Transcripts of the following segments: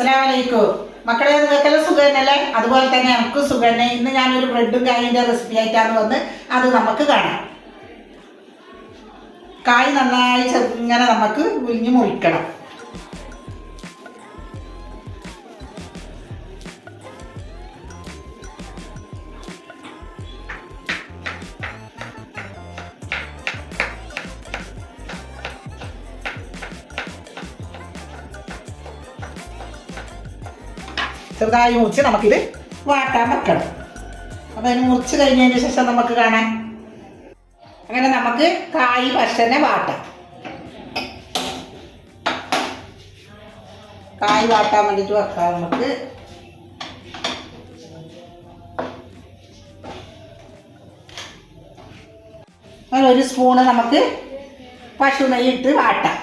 അസ്സലാമലൈക്കും. മക്കളെ നിങ്ങൾക്കെല്ലാം സുഖം തന്നെയല്ലേ അതുപോലെ തന്നെ എനിക്കും സുഖം തന്നെ ഇന്ന് ഞാനൊരു ബ്രെഡും കായിന്റെ റെസിപ്പി ആയിട്ടാണ് വന്ന് അത് നമുക്ക് കാണാം. കായ് നന്നായി ചെറുങ്ങനെ നമുക്ക് ഉരിഞ്ഞ് മുറിക്കണം. ചെറുതായി മുറിച്ച് നമുക്കിത് വാട്ടാൻ വെക്കണം. അപ്പം അതിന് മുറിച്ച് കഴിഞ്ഞതിന് ശേഷം നമുക്ക് കാണാം. അങ്ങനെ നമുക്ക് കായ് പശനെ വാട്ടാം. കായ് വാട്ടാൻ വേണ്ടിയിട്ട് വെക്കാം നമുക്ക്. അങ്ങനെ ഒരു സ്പൂണ് നമുക്ക് പശു നെയ്യ് ഇട്ട് വാട്ടാം.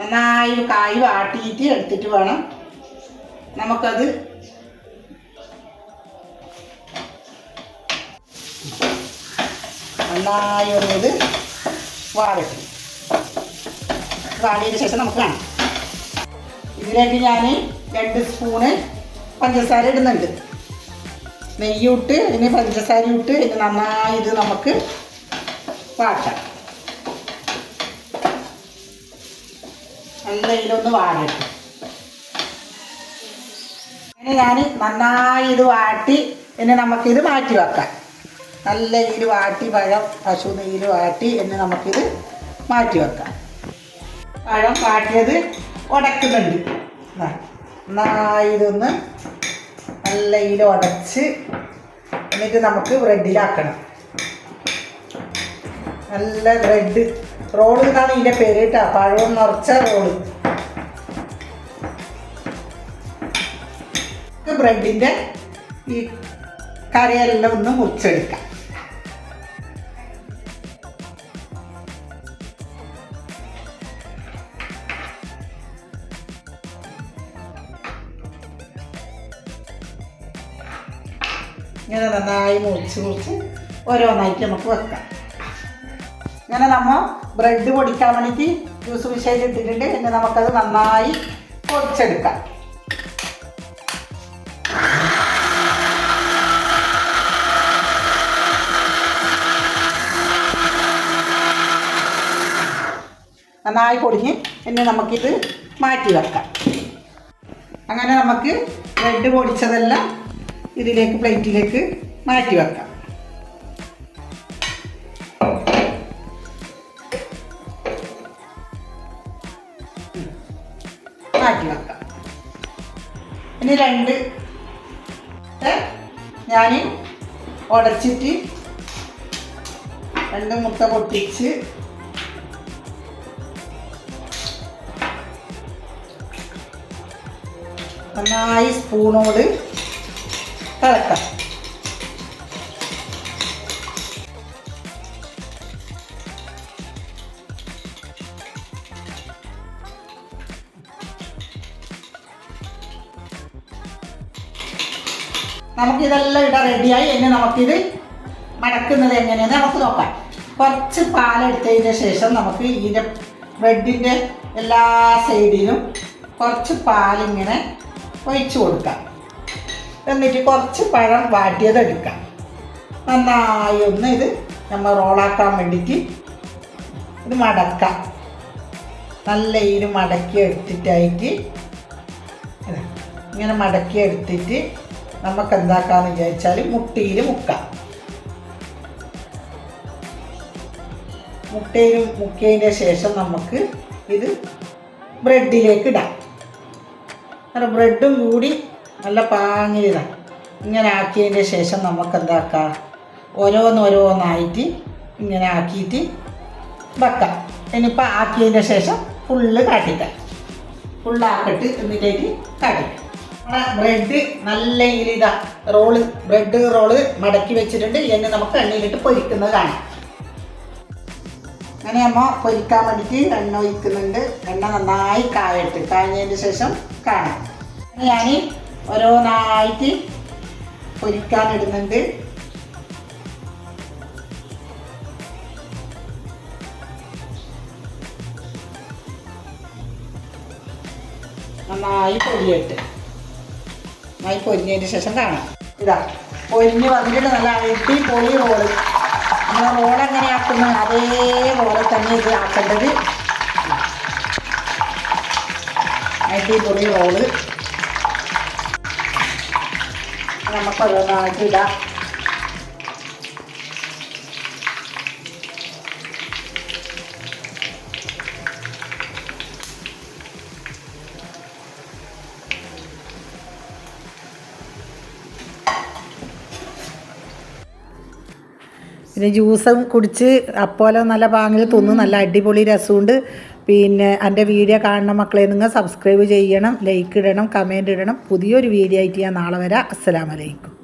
നന്നായി കായ് വാട്ടിയിട്ട് എടുത്തിട്ട് വേണം നമുക്കത് നന്നായി ഒന്നത് വാടട്ടെ വാടിയതിന് ശേഷം നമുക്ക് കാണാം. ഇതിലേക്ക് ഞാൻ രണ്ട് സ്പൂണ് പഞ്ചസാര ഇടുന്നുണ്ട്. നെയ്യിട്ട് ഇതിന് പഞ്ചസാര ഇട്ട് ഇത് നന്നായി ഇത് നമുക്ക് വാട്ടാം. നല്ല ഇതിലൊന്ന് അങ്ങനെ ഞാൻ നന്നായി ഇത് വാട്ടി ഇനി നമുക്കിത് മാറ്റി വെക്കാം. നല്ല ഇതിൽ വാട്ടി പഴം പശു നെയ്യിൽ വാട്ടി എന്നെ നമുക്കിത് മാറ്റി വെക്കാം. പഴം വാട്ടിയത് ഉടക്കുന്നുണ്ട്. നന്നായിതൊന്ന് നല്ല ഇതിൽ ഉടച്ച് എന്നിട്ട് നമുക്ക് ബ്രെഡിലാക്കണം. നല്ല ബ്രെഡ്. റോൾ എന്നാണ് ഇതിന്റെ പേര് കേട്ടോ. പഴവും നിറച്ച റോൾ. ബ്രെഡിന്റെ ഈ കറിയെല്ലാം ഒന്ന് മുറിച്ചെടുക്കാം. ഇങ്ങനെ നന്നായി മുറിച്ച് മുറിച്ച് ഓരോന്നായിട്ട് നമുക്ക് വെക്കാം. ഇങ്ങനെ നമ്മൾ ബ്രെഡ് പൊടിക്കാൻ വേണ്ടിയിട്ട് ജ്യൂസ് മിഷയിൽ ഇട്ടിട്ടുണ്ട്. പിന്നെ നമുക്കത് നന്നായി പൊടിച്ചെടുക്കാം. നന്നായി പൊടിഞ്ഞ് പിന്നെ നമുക്കിത് മാറ്റി വെക്കാം. അങ്ങനെ നമുക്ക് ബ്രെഡ് പൊടിച്ചതെല്ലാം ഇതിലേക്ക് പ്ലേറ്റിലേക്ക് മാറ്റി വെക്കാം. ഇനി രണ്ട് ഞാൻ ഉടച്ചിട്ട് രണ്ട് മുട്ട പൊട്ടിച്ച് നന്നായി സ്പൂണോട് തിളക്കാം. നമുക്കിതെല്ലാം ഇവിടെ റെഡിയായി ഇനി നമുക്കിത് മടക്കുന്നത് എങ്ങനെയാണ് നമുക്ക് നോക്കാം. കുറച്ച് പാലെടുത്തതിന് ശേഷം നമുക്ക് ഇതിന്റെ ബ്രെഡിന്റെ എല്ലാ സൈഡിലും കുറച്ച് പാലിങ്ങനെ ഒഴിച്ചു കൊടുക്കാം. എന്നിട്ട് കുറച്ച് പഴം വാട്ടിയതെടുക്കാം നന്നായി ഒന്ന് ഇത് നമ്മൾ റോളാക്കാൻ വേണ്ടിയിട്ട് ഇത് മടക്കാം. നല്ല ഇതിന് മടക്കി എടുത്തിട്ടായിട്ട് ഇങ്ങനെ മടക്കി എടുത്തിട്ട് നമുക്ക് എന്താക്കാന്ന് വിചാരിച്ചാൽ മുട്ടിയിൽ മുക്കാം. മുട്ടയിൽ മുക്കിയതിന്റെ ശേഷം നമുക്ക് ഇത് ബ്രെഡിലേക്ക് ഇടാം. അങ്ങനെ ബ്രെഡും കൂടി നല്ല പാങ്ങിയതാണ് ഇങ്ങനെ ആക്കിയതിന്റെ ശേഷം നമുക്ക് എന്താക്കാം ഓരോന്നോരോന്നായിട്ട് ഇങ്ങനെ ആക്കിയിട്ട് വെക്കാം. ഇനിയിപ്പോൾ ആക്കിയതിന്റെ ശേഷം ഫുള്ള് കാട്ടിക്കാം. ഫുള്ളാക്കിട്ട് എന്നിട്ടേക്ക് കാട്ടിക്കാം. നമ്മുടെ ബ്രെഡ് നല്ല ഇതാ റോൾ ബ്രെഡ് റോൾ മടക്കി വെച്ചിട്ടുണ്ട്. എന്നെ നമുക്ക് എണ്ണയിലിട്ട് പൊരിക്കുന്നത് കാണാം അങ്ങനെ അമ്മ പൊരിക്കാൻ വേണ്ടിയിട്ട് എണ്ണ ഒഴിക്കുന്നുണ്ട്. എണ്ണ നന്നായി കായട്ട്. കാഞ്ഞതിന് ശേഷം കാണാം. ഞാൻ ഓരോന്നായിട്ട് പൊരിക്കാൻ ഇടുന്നുണ്ട് നന്നായി പൊരിയിട്ട്. നന്നായി പൊരിഞ്ഞതിന് ശേഷം കാണാം. ഇതാ പൊരിഞ്ഞ് വന്നിട്ട് നല്ല അടിപൊളി റോൾ നമ്മൾ റോൾ അതേ അതേപോലെ തന്നെ ഇത് ആക്കേണ്ടത്. അടിപൊളി റോൾ നമുക്കതൊന്നായിട്ട് ഇടാം പിന്നെ ജ്യൂസും കുടിച്ച് അപ്പോലെ നല്ല പാങ്ങിൽ തിന്ന് നല്ല അടിപൊളി രസമുണ്ട്. പിന്നെ എന്റെ വീഡിയോ കാണുന്ന മക്കളെ നിങ്ങൾ സബ്സ്ക്രൈബ് ചെയ്യണം ലൈക്ക് ഇടണം കമന്റ് ഇടണം. പുതിയൊരു വീഡിയോ ആയിട്ട് ഞാൻ നാളെ വരാം. അസ്സലാമലൈക്കും